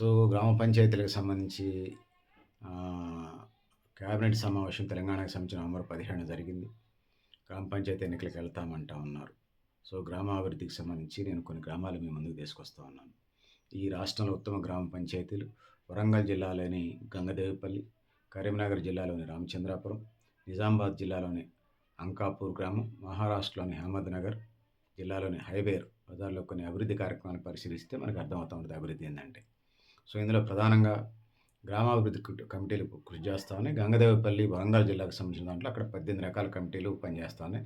So గ్రామ పంచాయతీలకు సంబంధించి క్యాబినెట్ సమావేశం తెలంగాణకు సంబంధించిన నవంబర్ పదిహేను జరిగింది. గ్రామ పంచాయతీ ఎన్నికలకు వెళ్తామంటా ఉన్నారు. సో గ్రామాభివృద్ధికి సంబంధించి నేను కొన్ని గ్రామాలు మీ ముందుకు తీసుకొస్తా ఉన్నాను. ఈ రాష్ట్రంలో ఉత్తమ గ్రామ పంచాయతీలు వరంగల్ జిల్లాలోని గంగదేవిపల్లి కరీంనగర్ జిల్లాలోని రామచంద్రాపురం నిజామాబాద్ జిల్లాలోని అంకాపూర్ గ్రామం మహారాష్ట్రలోని అహ్మద్నగర్ జిల్లాలోని హైవేర్ బజార్లో కొన్ని అభివృద్ధి కార్యక్రమాలు పరిశీలిస్తే మనకు అర్థమవుతూ ఉంటుంది అభివృద్ధి ఏంటంటే సో ఇందులో ప్రధానంగా గ్రామాభివృద్ధి కమిటీలు కృషి చేస్తామని గంగదేవపల్లి వరంగల్ జిల్లాకు సంబంధించిన దాంట్లో అక్కడ పద్దెనిమిది రకాల కమిటీలు పనిచేస్తామని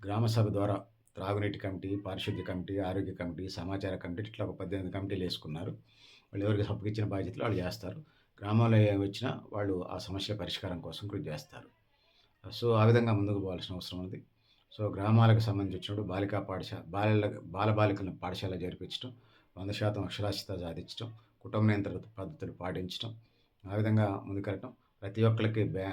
గ్రామ సభ ద్వారా త్రాగునీటి కమిటీ పారిశుద్ధ్య కమిటీ ఆరోగ్య కమిటీ సమాచార కమిటీ ఇట్లా ఒక పద్దెనిమిది కమిటీలు వేసుకున్నారు. వాళ్ళు ఎవరికి అప్పగిచ్చిన బాధ్యతలు వాళ్ళు చేస్తారు. గ్రామంలో ఏమి వచ్చినా వాళ్ళు ఆ సమస్యల పరిష్కారం కోసం కృషి చేస్తారు. సో ఆ విధంగా ముందుకు పోవాల్సిన అవసరం ఉంది సో గ్రామాలకు సంబంధించి వచ్చినప్పుడు బాలికా పాఠశాల బాల బాలబాలికలను పాఠశాల జరిపించడం వంద శాతం అక్షరాస్యత సాధించడం కుటుంబ నియంత్రణ పద్ధతులు పాటించడం ఆ విధంగా ముందుకెళ్ళటం ప్రతి ఒక్కరికి బ్యా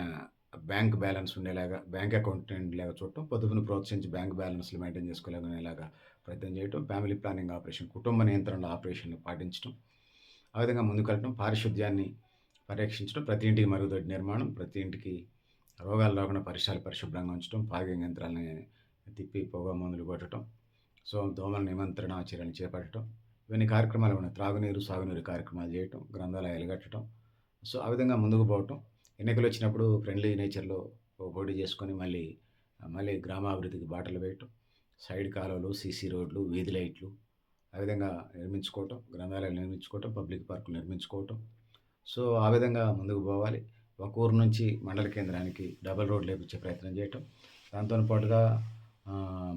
బ్యాంక్ బ్యాలెన్స్ ఉండేలాగా బ్యాంక్ అకౌంట్ ఉండేలాగా చూడటం పొదుపును ప్రోత్సహించి బ్యాంక్ బ్యాలెన్స్లు మెయింటైన్ చేసుకోలేకునేలాగా ప్రయత్నం చేయటం ఫ్యామిలీ ప్లానింగ్ ఆపరేషన్ కుటుంబ నియంత్రణ ఆపరేషన్లు పాటించడం ఆ విధంగా ముందుకెళ్ళటం పారిశుద్ధ్యాన్ని పరీక్షించడం ప్రతి ఇంటికి మరుగుదొడ్డి నిర్మాణం ప్రతి ఇంటికి రోగాలు రాకుండా పరిసరాలు పరిశుభ్రంగా ఉంచడం పాగింగ్ యంత్రాలని తిప్పి పొగ మందులు కొట్టడం సో దోమల నిమంత్రణ చర్యలు చేపట్టడం ఇవన్నీ కార్యక్రమాలు ఉన్నాయి త్రాగునీరు సాగునీరు కార్యక్రమాలు చేయటం గ్రంథాలయాలు కట్టడం. సో ఆ విధంగా ముందుకు పోవటం. ఎన్నికలు వచ్చినప్పుడు ఫ్రెండ్లీ నేచర్లో పోటీ చేసుకొని మళ్ళీ మళ్ళీ గ్రామాభివృద్ధికి బాటలు వేయటం. సైడ్ కాలువలు సీసీ రోడ్లు వీధి లైట్లు ఆ విధంగా నిర్మించుకోవటం. గ్రంథాలయాలు నిర్మించుకోవటం పబ్లిక్ పార్కులు నిర్మించుకోవటం. సో ఆ విధంగా ముందుకు పోవాలి. ఒక ఊరు నుంచి మండల కేంద్రానికి డబల్ రోడ్ లేపించే ప్రయత్నం చేయటం. దాంతో పాటుగా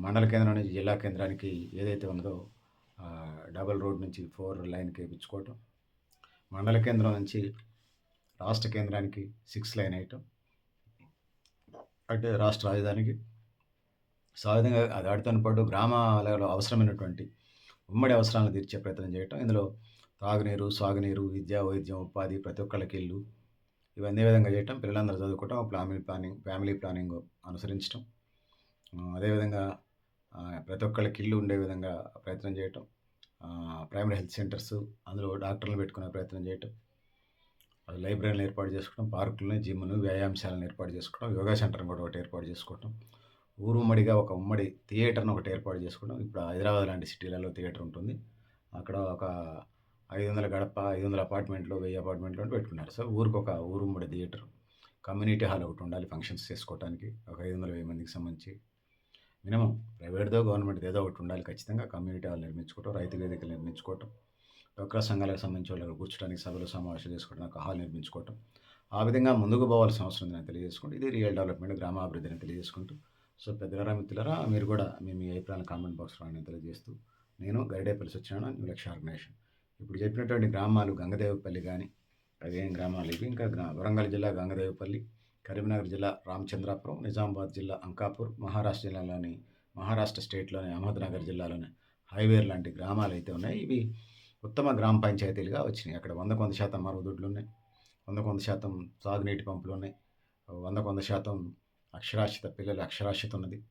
మండల కేంద్రం నుంచి జిల్లా కేంద్రానికి ఏదైతే ఉన్నదో డబల్ రోడ్ నుంచి ఫోర్ లైన్కి వేయించుకోవటం మండల కేంద్రం నుంచి రాష్ట్ర కేంద్రానికి సిక్స్ లైన్ వేయటం అంటే రాష్ట్ర రాజధానికి. సో విధంగా అది వాటితో పాటు గ్రామాలలో అవసరమైనటువంటి ఉమ్మడి అవసరాలను తీర్చే ప్రయత్నం చేయటం ఇందులో తాగునీరు సాగునీరు విద్య వైద్యం ఉపాధి ప్రతి ఒక్కళ్ళకి ఇల్లు ఇవన్నీ విధంగా చేయటం పిల్లలందరూ చదువుకోవటం ఫ్యామిలీ ప్లానింగ్ ఫ్యామిలీ ప్లానింగ్ అనుసరించడం అదేవిధంగా ప్రతి ఒక్కళ్ళకి ఇల్లు ఉండే విధంగా ప్రయత్నం చేయటం ప్రైమరీ హెల్త్ సెంటర్స్ అందులో డాక్టర్లు పెట్టుకునే ప్రయత్నం చేయటం లైబ్రరీలు ఏర్పాటు చేసుకోవడం పార్కులను జిమ్ను వ్యాయామశాలను ఏర్పాటు చేసుకోవడం యోగా సెంటర్ని కూడా ఒకటి ఏర్పాటు చేసుకోవడం ఊరు ఉమ్మడిగా ఒక ఉమ్మడి థియేటర్ను ఒకటి ఏర్పాటు చేసుకోవడం. ఇప్పుడు హైదరాబాద్ లాంటి సిటీలలో థియేటర్ ఉంటుంది. అక్కడ ఒక ఐదు వందల గడప ఐదు వందల అపార్ట్మెంట్లో వెయ్యి అపార్ట్మెంట్లో పెట్టుకున్నారు. సో ఊరికి ఒక ఊరు ఉమ్మడి థియేటర్ కమ్యూనిటీ హాల్ ఒకటి ఉండాలి ఫంక్షన్స్ చేసుకోవడానికి ఒక ఐదు వందల వెయ్యి మందికి సంబంధించి మినిమం ప్రైవేట్దో గవర్నమెంట్ ఏదో ఒకటి ఉండాలి ఖచ్చితంగా. కమ్యూనిటీ వాళ్ళు నిర్మించుకోవటం రైతు వేదికలు నిర్మించుకోవటం డోక్రా సంఘాలకు సంబంధించి వాళ్ళు కూర్చోడానికి సభలు సమావేశాలు చేసుకోవడానికి హాల్ నిర్మించుకోవటం. ఆ విధంగా ముందుకు పోవాల్సిన అవసరం నేను తెలియజేసుకుంటూ ఇది రియల్ డెవలప్మెంట్ గ్రామాభివృద్ధిని తెలియజేసుకుంటూ. సో పెద్దలరా మిత్రులరా మీరు కూడా మీ మీ అభిప్రాయాలు కామెంట్ బాక్స్ నేను తెలియజేస్తూ నేను గరిడేపల్లి సత్యనారాయణ న్యూ లక్ష్య ఆర్గనైజేషన్. ఇప్పుడు చెప్పినటువంటి గ్రామాలు గంగదేవపల్లి కానీ అదేం గ్రామాలు ఇవి? ఇంకా వరంగల్ జిల్లా గంగదేవపల్లి కరీంనగర్ జిల్లా రామచంద్రాపురం నిజామాబాద్ జిల్లా అంకాపూర్ మహారాష్ట్ర జిల్లాలోని మహారాష్ట్ర స్టేట్లోని అహ్మద్నగర్ జిల్లాలోని హైవేర్ లాంటి గ్రామాలు అయితే ఉన్నాయి. ఇవి ఉత్తమ గ్రామ పంచాయతీలుగా వచ్చినాయి. అక్కడ వంద కొంత శాతం మరుగుదొడ్లు ఉన్నాయి. వంద కొంత శాతం సాగునీటి పంపులు ఉన్నాయి. వంద కొంత శాతం అక్షరాస్యత పిల్లల అక్షరాస్యత ఉన్నది.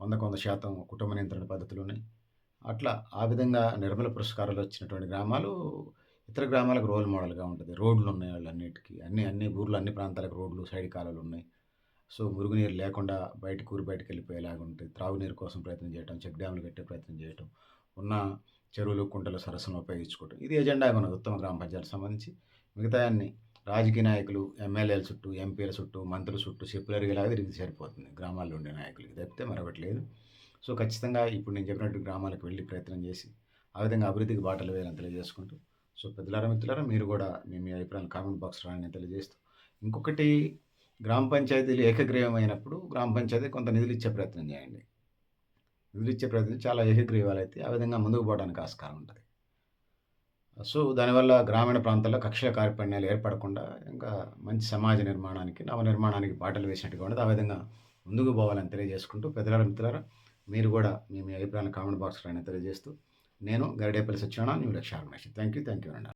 వంద కొంత శాతం కుటుంబ నియంత్రణ పద్ధతులు ఉన్నాయి. అట్లా ఆ విధంగా నిర్మల పురస్కారాలు వచ్చినటువంటి గ్రామాలు ఇతర గ్రామాలకు రోల్ మోడల్గా ఉంటుంది. రోడ్లు ఉన్నాయి వాళ్ళన్నిటికీ. అన్ని అన్ని ఊర్లు అన్ని ప్రాంతాలకు రోడ్లు సైడ్ కాలువలు ఉన్నాయి. సో మురుగునీరు లేకుండా బయట కూరి బయటకు వెళ్ళిపోయేలాగా ఉంటుంది. త్రాగునీరు కోసం ప్రయత్నం చేయడం చెక్ డ్యాములు కట్టే ప్రయత్నం చేయటం ఉన్న చెరువులు కుంటలు సరస్సును ఉపయోగించుకోవటం. ఇది ఎజెండా ఉన్నది ఉత్తమ గ్రామ పంచాయతీ సంబంధించి. మిగతా అన్ని రాజకీయ నాయకులు ఎమ్మెల్యేల చుట్టూ ఎంపీల చుట్టూ మంత్రుల చుట్టూ చెప్పులరిగేలాగా తిరిగి సరిపోతుంది. గ్రామాల్లో ఉండే నాయకులకి తప్పితే మరొకటి లేదు. సో ఖచ్చితంగా ఇప్పుడు నేను చెప్పినట్టు గ్రామాలకు వెళ్ళి ప్రయత్నం చేసి ఆ విధంగా అభివృద్ధికి బాటలు వేయాలని తెలియజేసుకుంటూ సో పెద్దలారా మిత్రులారా మీరు కూడా మీ మీ అభిప్రాయాలు కామెంట్ బాక్స్ రాని తెలియజేస్తూ. ఇంకొకటి గ్రామ పంచాయతీలు అయినప్పుడు గ్రామ పంచాయతీ కొంత నిధులు ఇచ్చే ప్రయత్నం చేయండి. నిధులిచ్చే ప్రయత్నం చాలా ఏకగ్రీవాలు అయితే ఆ విధంగా ముందుకు పోవడానికి ఆస్కారం ఉంటుంది. సో దానివల్ల గ్రామీణ ప్రాంతాల్లో కక్షల కార్యక్రమాలు ఏర్పడకుండా ఇంకా మంచి సమాజ నిర్మాణానికి నవ నిర్మాణానికి బాటలు వేసినట్టుగా ఉండదు. ఆ విధంగా ముందుకు పోవాలని తెలియజేసుకుంటూ పెద్దలారా మిత్రులారా మీరు కూడా మీ మీ అభిప్రాయాన్ని కామెంట్ బాక్స్లో అయినా తెలియజేస్తూ నేను Garidepalli Satyanarayana new Lakshya organisation. Thank you thank you అండి